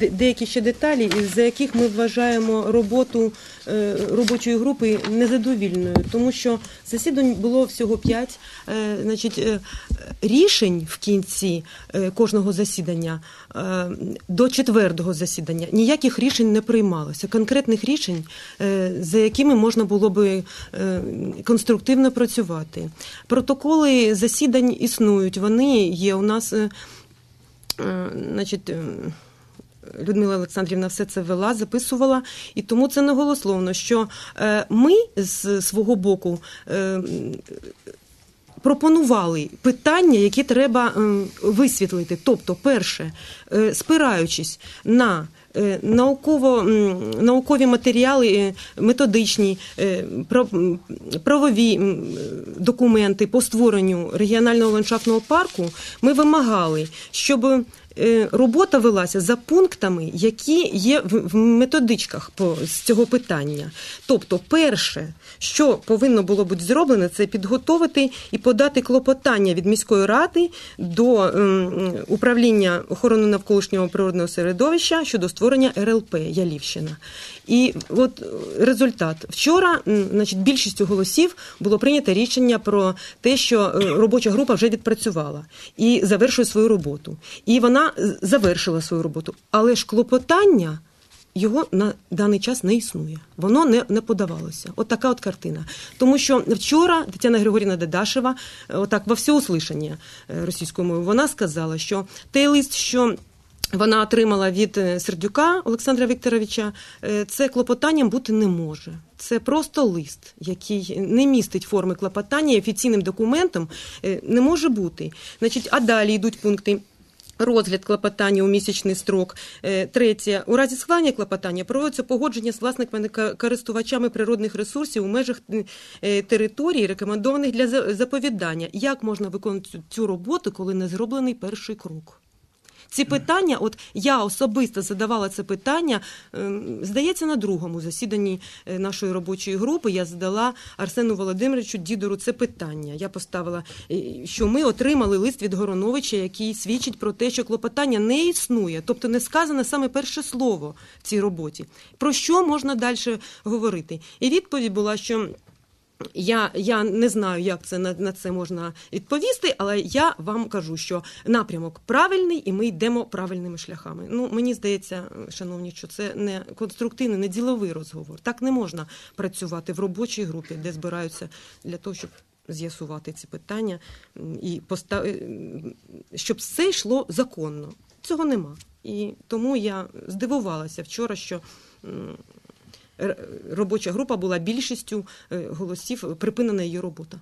де- деякі ще деталі, за яких ми вважаємо роботу е, робочої групи незадовільною, тому що засідань було всього п'ять. Е, Значить, е, рішень в кінці кожного засідання до четвертого засідання ніяких рішень не приймалося. Конкретних рішень, за якими можна було би конструктивно працювати. Протоколи засідань існують. Вони є у нас. Значить, Людмила Олександрівна все це вела, записувала, і тому це не голословно, що е, ми з свого боку е, пропонували питання, які треба висвітлити. Тобто, перше, е, спираючись на Науково, наукові матеріали, методичні, про- правові документи по створенню регіонального ландшафтного парку, ми вимагали, щоб робота велася за пунктами, які є в методичках з цього питання. Тобто, перше, що повинно було бути зроблено, це підготовити і подати клопотання від міської ради до ем, управління охорони навколишнього природного середовища щодо створення РЛП Ялівщина. І от е, результат вчора, значить, більшістю голосів було прийнято рішення про те, що е, робоча група вже відпрацювала і завершує свою роботу. І вона е, завершила свою роботу. Але ж клопотання. Його на даний час не існує, воно не, не подавалося. От така от картина. Тому що вчора Тетяна Григорівна Дедашева, отак во всеуслышання російською мовою, вона сказала, що той лист, що вона отримала від е, Сердюка Олександра Вікторовича, е, це клопотанням бути не може. Це просто лист, який не містить форми клопотання, і офіційним документом е, не може бути. Значить, а далі йдуть пункти. Розгляд клопотання у місячний строк. Третє. У разі схвалення клопотання проводиться погодження з власниками ка- користувачами природних ресурсів у межах території, рекомендованих для за- заповідання. Як можна виконувати цю- цю роботу, коли не зроблений перший крок? Ці питання, от я особисто задавала це питання, ем, здається, на другому засіданні е, нашої робочої групи. Я задала Арсену Володимировичу Дідору це питання. Я поставила, е, що ми отримали лист від Гороновича, який свідчить про те, що клопотання не існує, тобто не сказане саме перше слово в цій роботі. Про що можна далі говорити? І відповідь була, що. Я, я не знаю, як це на, на це можна відповісти, але я вам кажу, що напрямок правильний, і ми йдемо правильними шляхами. Ну мені здається, шановні, що це не конструктивний, не діловий розговор. Так не можна працювати в робочій групі, де збираються для того, щоб з'ясувати ці питання і постав... щоб все йшло законно. Цього нема. І тому я здивувалася вчора, що. Робоча група була більшістю е, голосів припинена її робота.